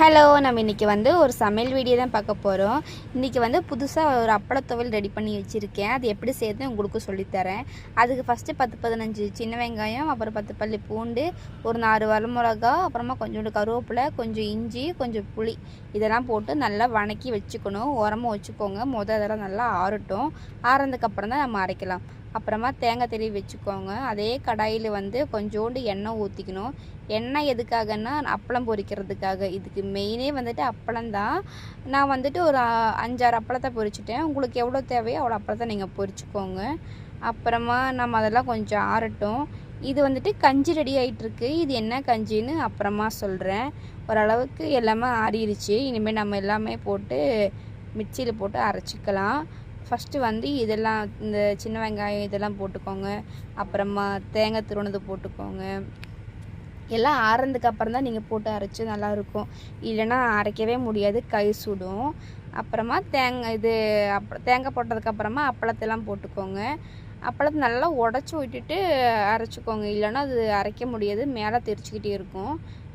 Hello நம்ம இன்றைக்கி வந்து ஒரு சமையல் வீடியோ தான் பார்க்க போகிறோம் இன்றைக்கி வந்து புதுசாக ஒரு அப்பளத்துவல் ரெடி பண்ணி வச்சுருக்கேன். அது எப்படி செய்யறது உங்களுக்கு சொல்லித்தரேன். அதுக்கு ஃபஸ்ட்டு பத்து பதினஞ்சு சின்ன வெங்காயம் அப்புறம் பத்து பல்லி பூண்டு ஒரு நாலு வரமிளகா அப்புறமா கொஞ்சோண்டு கருவேப்பிலை கொஞ்சம் இஞ்சி கொஞ்சம் புளி. இதெல்லாம் போட்டு நல்லா வணக்கி வச்சுக்கணும். உரமாக வச்சுக்கோங்க. முத இதெல்லாம் நல்லா ஆறட்டும். ஆறுனதுக்கப்புறம் தான் நம்ம அரைக்கலாம். அப்புறமா தேங்காய் திருவி வச்சுக்கோங்க. அதே கடாயில் வந்து கொஞ்சோண்டு எண்ணெய் ஊற்றிக்கணும் எண்ணெய் எதுக்காகன்னா அப்பளம் பொரிக்கிறதுக்காக. இதுக்கு மெயினே வந்துட்டு அப்பளம் தான் நான் வந்துட்டு ஒரு அஞ்சாறு அப்பளத்தை பொரிச்சிட்டேன். உங்களுக்கு எவ்வளோ தேவையோ அவ்வளோ அப்பளத்தை நீங்கள் பொரிச்சுக்கோங்க. அப்புறமா நம்ம அதெல்லாம் கொஞ்சம் ஆறட்டும். இது வந்துட்டு கஞ்சி ரெடி ஆகிட்டுருக்கு இது என்ன கஞ்சின்னு அப்புறமா சொல்கிறேன் ஓரளவுக்கு எல்லாமே ஆறிடுச்சு இனிமேல் நம்ம எல்லாமே போட்டு மிக்சியில் போட்டு அரைச்சிக்கலாம். ஃபஸ்ட்டு வந்து இதெல்லாம் இந்த சின்ன வெங்காயம் இதெல்லாம் போட்டுக்கோங்க. அப்புறமா தேங்காய் துருவனது போட்டுக்கோங்க. எல்லாம் ஆறுனதுக்கு அப்புறம் தான் நீங்கள் போட்டு அரைச்சி நல்லாயிருக்கும் இல்லைன்னா அரைக்கவே முடியாது. கை சுடும். அப்புறமா தேங்காய் இது அப்புறம் தேங்காய் போட்டதுக்கப்புறமா அப்பளத்தெல்லாம் போட்டுக்கோங்க. அப்பளத்தை நல்லா உடச்சி விட்டுட்டு அரைச்சிக்கோங்க. இல்லைன்னா அது அரைக்க முடியாது. மேலே தெரிச்சுக்கிட்டே இருக்கும்.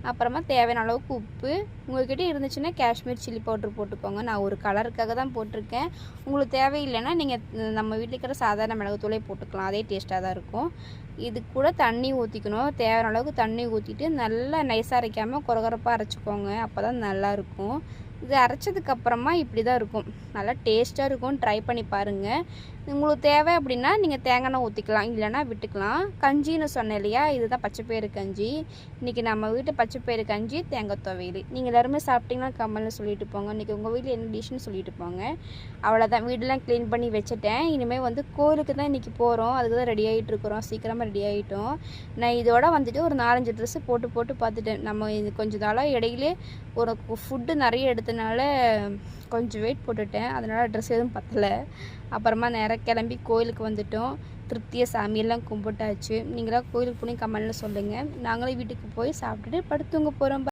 அப்புறமா தேவையான அளவுக்கு உப்பு. உங்கள்கிட்ட இருந்துச்சுன்னா காஷ்மீர் சில்லி பவுட்ரு போட்டுக்கோங்க. நான் ஒரு கலருக்காக தான் போட்டிருக்கேன். உங்களுக்கு தேவையில்லைன்னா நீங்கள் நம்ம வீட்டில் இருக்கிற சாதாரண மிளகுத்தூளே போட்டுக்கலாம். அதே டேஸ்ட்டாக தான் இருக்கும். இது கூட தண்ணி ஊற்றிக்கணும் தேவையான அளவுக்கு தண்ணி ஊற்றிட்டு நல்லா நைஸாக அரைக்காமல் குறகுறப்பாக அரைச்சிக்கோங்க. அப்போ தான் நல்லாயிருக்கும் இது அரைச்சதுக்கப்புறமா இப்படி தான் இருக்கும். நல்லா டேஸ்ட்டாக இருக்கும் ட்ரை பண்ணி பாருங்கள் உங்களுக்கு தேவை அப்படின்னா நீங்கள் தேங்காய் ஊற்றிக்கலாம் இல்லைன்னா விட்டுக்கலாம். கஞ்சின்னு சொன்னேன் இல்லையா? இதுதான் பச்சைப்பயிறு கஞ்சி. இன்றைக்கி நம்ம வீட்டு பச்சைப்பயிறு கஞ்சி தேங்காய் துவையல். நீங்கள் எல்லாருமே சாப்பிட்டீங்கன்னா கம்மலில் சொல்லிட்டு போங்க. இன்றைக்கி உங்கள் வீட்டில் என்ன டிஷ்னு சொல்லிட்டு போங்க. அவ்வளோதான் வீடெல்லாம் க்ளீன் பண்ணி வச்சுட்டேன். இனிமேல் வந்து கோயிலுக்கு தான் இன்றைக்கி போகிறோம் அதுக்கு தான் ரெடி ஆகிட்டு இருக்கிறோம். சீக்கிரமாக ரெடி ஆகிட்டோம் நான் இதோட வந்துட்டு ஒரு நாலஞ்சு ட்ரெஸ்ஸு போட்டு போட்டு பார்த்துட்டேன். நம்ம இது கொஞ்ச நாளாக இடையிலே ஒரு ஃபுட்டு நிறைய எடுத்தனால கொஞ்சம் வெயிட் போட்டுட்டேன். அதனால் ட்ரெஸ் எதுவும் பத்தலை. அப்புறமா நேராக கிளம்பி கோயிலுக்கு வந்துட்டோம். திருப்தியாக சாமியெல்லாம் கும்பிட்டாச்சு. நீங்களாம் கோயிலுக்கு போய் கமெண்ட்டில் சொல்லுங்கள் நாங்களும் வீட்டுக்கு போய் சாப்பிட்டுட்டு படுத்துங்க போகிறோம்